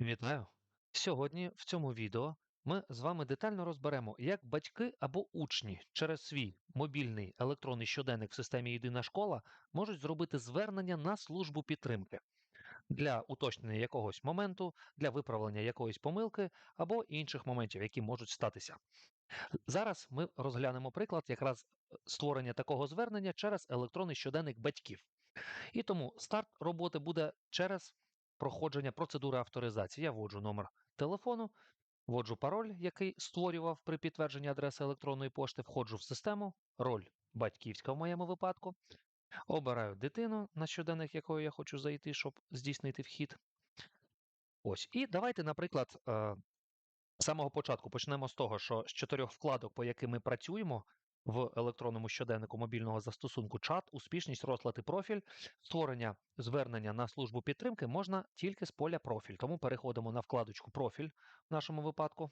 Вітаю! Сьогодні в цьому відео ми з вами детально розберемо, як батьки або учні через свій мобільний електронний щоденник в системі Єдина школа можуть зробити звернення на службу підтримки для уточнення якогось моменту, для виправлення якоїсь помилки або інших моментів, які можуть статися. Зараз ми розглянемо приклад якраз е, створення такого звернення через електронний щоденник батьків. І тому старт роботи буде через проходження процедури авторизації. Я вводжу номер телефону, вводжу пароль, який створював при підтвердженні адреси електронної пошти, входжу в систему, роль батьківська в моєму випадку. Обираю дитину, на щоденник якої я хочу зайти, щоб здійснити вхід. Ось. І давайте, наприклад, е, з самого початку почнемо з того, що з чотирьох вкладок, по яким ми працюємо в електронному щоденнику мобільного застосунку чат, успішність, розклад і профіль, створення звернення на службу підтримки можна тільки з поля профіль. Тому переходимо на вкладочку профіль в нашому випадку.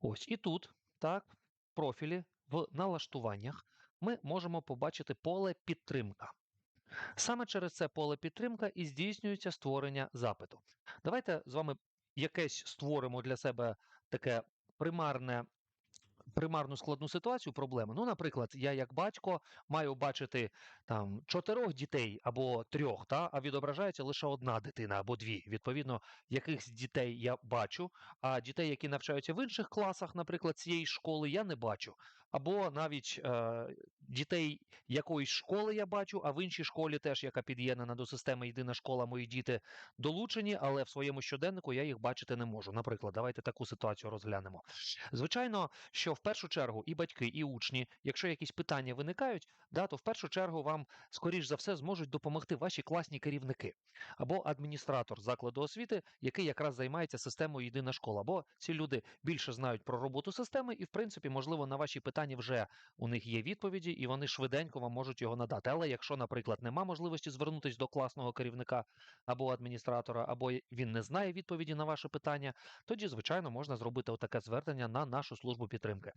Ось і тут, так, профілі в налаштуваннях ми можемо побачити поле підтримка. Саме через це поле підтримка і здійснюється створення запиту. Давайте з вами якесь створимо для себе таке примарне. Примарну складну ситуацію, проблему. Ну, наприклад, я як батько маю бачити там чотирьох дітей або трьох, та, а відображається лише одна дитина або дві. Відповідно, якихось дітей я бачу, а дітей, які навчаються в інших класах, наприклад, цієї школи, я не бачу. Або навіть е, дітей якоїсь школи я бачу, а в іншій школі теж, яка під'єднана до системи Єдина школа, мої діти долучені, але в своєму щоденнику я їх бачити не можу. Наприклад, давайте таку ситуацію розглянемо. Звичайно, що в першу чергу і батьки, і учні, якщо якісь питання виникають, да, то в першу чергу вам, скоріш за все, зможуть допомогти ваші класні керівники або адміністратор закладу освіти, який якраз займається системою Єдина школа. Бо ці люди більше знають про роботу системи, і, в принципі, можливо, на ваші питання вже у них є відповіді, і вони швиденько вам можуть його надати. Але якщо, наприклад, нема можливості звернутися до класного керівника або адміністратора, або він не знає відповіді на ваше питання, тоді, звичайно, можна зробити отаке звернення на нашу службу підтримки.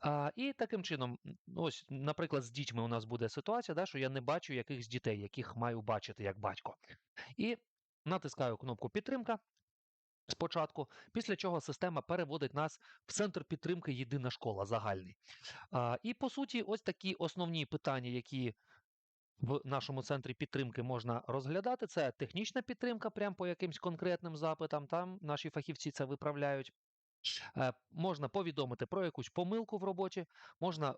А, І таким чином, ось, наприклад, з дітьми у нас буде ситуація, да, що я не бачу якихось дітей, яких маю бачити як батько. І натискаю кнопку підтримка. Спочатку, після чого система переводить нас в центр підтримки Єдина школа загальний. І по суті, ось такі основні питання, які в нашому центрі підтримки можна розглядати, це технічна підтримка, прямо по якимсь конкретним запитам. Там наші фахівці це виправляють. Е, Можна повідомити про якусь помилку в роботі, можна е,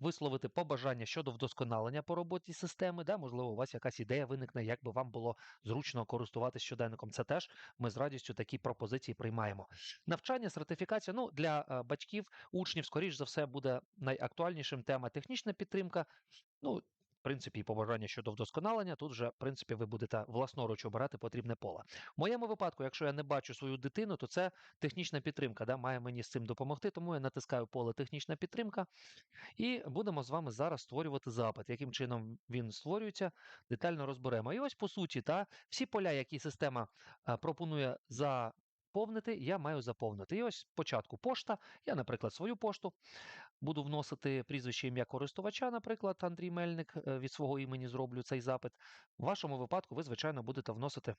висловити побажання щодо вдосконалення по роботі системи. Да? Можливо, у вас якась ідея виникне, як би вам було зручно користуватися щоденником. Це теж ми з радістю такі пропозиції приймаємо. Навчання, сертифікація. Ну для е, батьків, учнів, скоріш за все, буде найактуальнішим тема технічна підтримка. Ну, принципі, і побажання щодо вдосконалення, тут вже, в принципі, ви будете власноруч обирати потрібне поле. В моєму випадку, якщо я не бачу свою дитину, то це технічна підтримка, да, має мені з цим допомогти, тому я натискаю поле технічна підтримка і будемо з вами зараз створювати запит. Яким чином він створюється, детально розберемо. І ось по суті, та, всі поля, які система пропонує за заповнити, я маю заповнити. І ось спочатку пошта. Я, наприклад, свою пошту буду вносити прізвище ім'я користувача, наприклад, Андрій Мельник е, від свого імені зроблю цей запит. В вашому випадку ви, звичайно, будете вносити.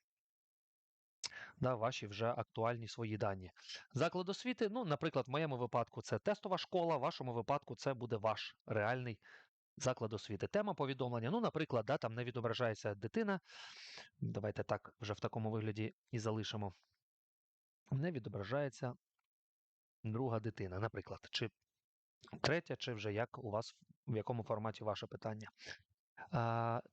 Да, ваші вже актуальні свої дані. Заклад освіти, ну, наприклад, в моєму випадку це тестова школа, в вашому випадку це буде ваш реальний заклад освіти. Тема повідомлення. Ну, наприклад, да, там не відображається дитина. Давайте так вже в такому вигляді і залишимо не відображається друга дитина, наприклад, чи третя, чи вже як у вас в якому форматі ваше питання.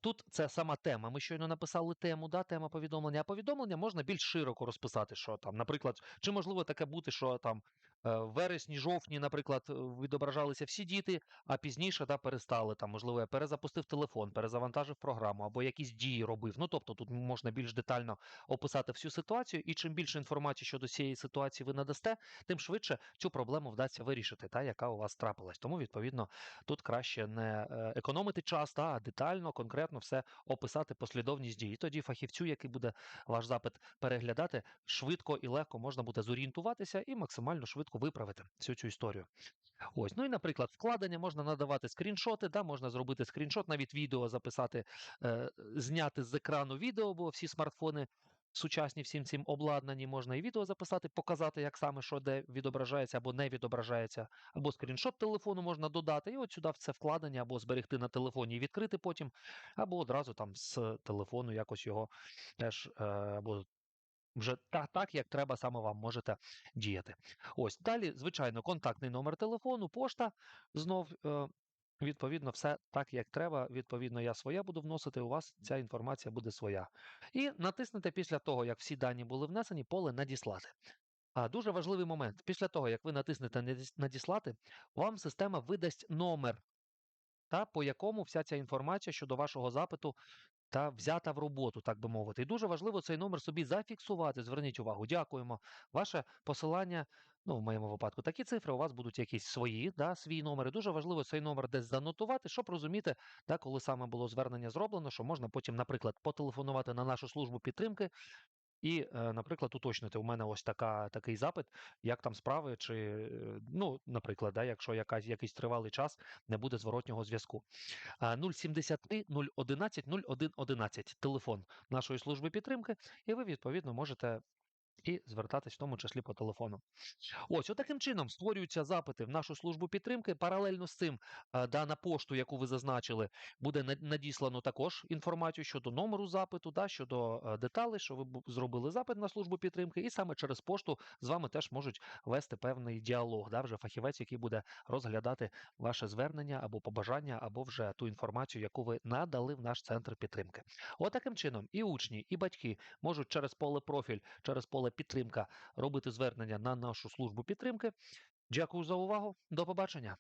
Тут це сама тема. Ми щойно написали тему, да, тема повідомлення. А повідомлення можна більш широко розписати, що там, наприклад, чи можливо таке бути, що там вересні, жовтні, наприклад, е, відображалися всі діти, а пізніше да, перестали там, можливо, я перезапустив телефон, перезавантажив програму або якісь дії робив. Ну тобто тут можна більш детально описати всю ситуацію, і чим більше інформації щодо цієї ситуації ви надасте, тим швидше цю проблему вдасться вирішити, та яка у вас трапилась. Тому відповідно тут краще не е, економити час, та а детально, конкретно все описати послідовність дій. І тоді фахівцю, який буде ваш запит переглядати, швидко і легко можна буде зорієнтуватися і максимально швидко швидко виправити всю цю історію. Ось, ну і, наприклад, вкладення можна надавати скріншоти, да, можна зробити скріншот, навіть відео записати, е, зняти з екрану відео, бо всі смартфони сучасні всім цим обладнані, можна і відео записати, показати, як саме що де відображається або не відображається, або скріншот телефону можна додати, і от сюди в це вкладення або зберегти на телефоні і відкрити потім, або одразу там з телефону якось його теж е, або вже так, так, як треба, саме вам можете діяти. Ось далі, звичайно, контактний номер телефону, пошта знов. Е, Відповідно, все так, як треба. Відповідно, я своя буду вносити. У вас ця інформація буде своя. І натиснете після того, як всі дані були внесені, поле надіслати. А дуже важливий момент: після того, як ви натиснете надіслати, вам система видасть номер, та по якому вся ця інформація щодо вашого запиту та взята в роботу, так би мовити. І дуже важливо цей номер собі зафіксувати. Зверніть увагу, дякуємо. Ваше посилання, ну в моєму випадку, такі цифри у вас будуть якісь свої, да, свій номер. І дуже важливо цей номер десь занотувати, щоб розуміти, да, коли саме було звернення зроблено, що можна потім, наприклад, потелефонувати на нашу службу підтримки. І, е, наприклад, уточнити, у мене ось така, такий запит, як там справи, чи, е, ну, наприклад, да, якщо якась, якийсь тривалий час не буде зворотнього зв'язку. А, 073 011 0111 телефон нашої служби підтримки, і ви відповідно можете і звертатись в тому числі по телефону. Ось, отаким чином створюються запити в нашу службу підтримки. Паралельно з цим, е, да, на пошту, яку ви зазначили, буде надіслано також інформацію щодо номеру запиту, да, щодо е, деталей, що ви зробили запит на службу підтримки, і саме через пошту з вами теж можуть вести певний діалог. Да, вже фахівець, який буде розглядати ваше звернення або побажання, або вже ту інформацію, яку ви надали в наш центр підтримки. Отаким чином, і учні, і батьки можуть через поле профіль, через поле підтримка робити звернення на нашу службу підтримки. Дякую за увагу. До побачення.